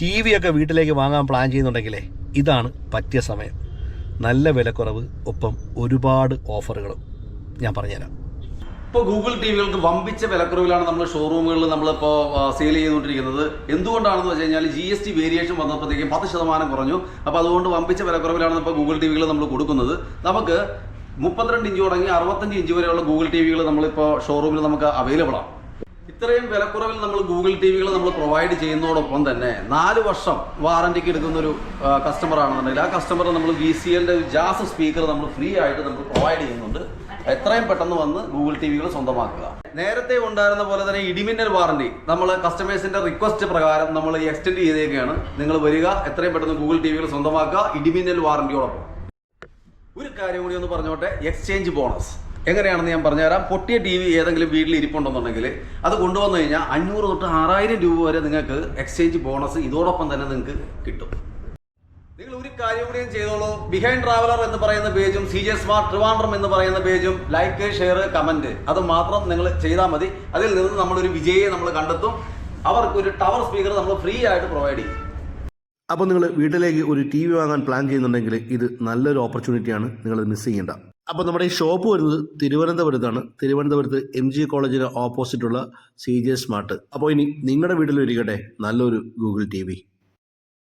T V ഒക്കെ വീട്ടിലേക്ക് വാങ്ങാൻ പ്ലാൻ ചെയ്യുന്നുണ്ടെങ്കിലേ ഇതാണ് പറ്റിയ സമയം. നല്ല വിലക്കുറവ് ഒപ്പം ഒരുപാട് ഓഫറുകളും. ഞാൻ പറഞ്ഞുതരാം. ഇപ്പോൾ ഗൂഗിൾ ടി വികൾക്ക് വമ്പിച്ച വിലക്കുറവിലാണ് നമ്മൾ ഷോറൂമുകളിൽ നമ്മളിപ്പോൾ സെയിൽ ചെയ്തുകൊണ്ടിരിക്കുന്നത്. എന്തുകൊണ്ടാണെന്ന് വെച്ച് കഴിഞ്ഞാൽ ജി എസ് ടി വേരിയേഷൻ വന്നപ്പോഴത്തേക്കും പത്ത് ശതമാനം കുറഞ്ഞു. അപ്പോൾ അതുകൊണ്ട് വമ്പിച്ച വിലക്കുറവിലാണ് ഇപ്പോൾ ഗൂഗിൾ ടി വികൾ നമ്മൾ കൊടുക്കുന്നത്. നമുക്ക് മുപ്പത്തിരണ്ട് ഇഞ്ച് തുടങ്ങി അറുപത്തഞ്ച് ഇഞ്ച് വരെയുള്ള ഗൂഗിൾ ടി വികൾ നമ്മളിപ്പോൾ ഷോറൂമിൽ നമുക്ക് അവൈലബിൾ ആണ്. ഇത്രയും വിലക്കുറവിൽ നമ്മൾ ഗൂഗിൾ ടി വികൾ നമ്മൾ പ്രൊവൈഡ് ചെയ്യുന്നതോടൊപ്പം തന്നെ നാല് വർഷം വാറന്റിക്ക് എടുക്കുന്ന ഒരു കസ്റ്റമർ ആണെന്നുണ്ടെങ്കിൽ ആ കസ്റ്റമർ നമ്മൾ വി സി എല്ലിന്റെ ജാസ് സ്പീക്കർ നമ്മൾ ഫ്രീ ആയിട്ട് നമ്മൾ പ്രൊവൈഡ് ചെയ്യുന്നുണ്ട്. എത്രയും പെട്ടെന്ന് വന്ന് ഗൂഗിൾ ടി വികൾ സ്വന്തമാക്കുക. നേരത്തെ ഉണ്ടായിരുന്ന പോലെ തന്നെ ഇടിമിന്നൽ വാറന്റി നമ്മൾ കസ്റ്റമേഴ്സിന്റെ റിക്വസ്റ്റ് പ്രകാരം നമ്മൾ എക്സ്റ്റെൻഡ് ചെയ്തേക്കാണ്. നിങ്ങൾ വരിക എത്രയും പെട്ടെന്ന് ഗൂഗിൾ ടി വികൾ സ്വന്തമാക്കുക ഇടിമിന്നൽ വാറന്റിയോടൊപ്പം ഒരു കാര്യം കൂടി ഒന്ന് പറഞ്ഞോട്ടെ എക്സ്ചേഞ്ച് ബോണസ് എങ്ങനെയാണെന്ന് ഞാൻ പറഞ്ഞുതരാം. പൊട്ടിയ ടി വി ഏതെങ്കിലും വീട്ടിൽ ഇരിപ്പുണ്ടെന്നുണ്ടെങ്കിൽ അത് കൊണ്ടുവന്നു കഴിഞ്ഞാൽ അഞ്ഞൂറ് തൊട്ട് ആറായിരം രൂപ വരെ നിങ്ങൾക്ക് എക്സ്ചേഞ്ച് ബോണസ് ഇതോടൊപ്പം തന്നെ നിങ്ങൾക്ക് കിട്ടും. നിങ്ങൾ ഒരു കാര്യം കൂടി ചെയ്തോളൂ. ബിഹൈൻഡ് ട്രാവലർ എന്ന് പറയുന്ന പേജും സി ജെ സ്മാർട്ട് ട്രിവാൻഡ്രം എന്ന് പറയുന്ന പേജും ലൈക്ക് ഷെയർ കമന്റ് അത് മാത്രം നിങ്ങൾ ചെയ്താൽ മതി. അതിൽ നിന്ന് നമ്മളൊരു വിജയെ നമ്മൾ കണ്ടെത്തും. അവർക്ക് ഒരു ടവർ സ്പീക്കർ നമ്മൾ ഫ്രീ ആയിട്ട് പ്രൊവൈഡ് ചെയ്യും. അപ്പോൾ നിങ്ങൾ വീട്ടിലേക്ക് ഒരു ടി വി വാങ്ങാൻ പ്ലാൻ ചെയ്യുന്നുണ്ടെങ്കിൽ ഇത് നല്ലൊരു ഓപ്പർച്യൂണിറ്റിയാണ് നിങ്ങൾ മിസ് ചെയ്യേണ്ട. അപ്പോൾ നമ്മുടെ ഈ ഷോപ്പ് വരുന്നത് തിരുവനന്തപുരത്താണ്. തിരുവനന്തപുരത്ത് എം ജി കോളേജിന് ഓപ്പോസിറ്റുള്ള സി ജെ സ്മാർട്ട് അപ്പോൾ ഇനി നിങ്ങളുടെ വീട്ടിൽ ഇരിക്കട്ടെ. നല്ലൊരു ഗൂഗിൾ ടി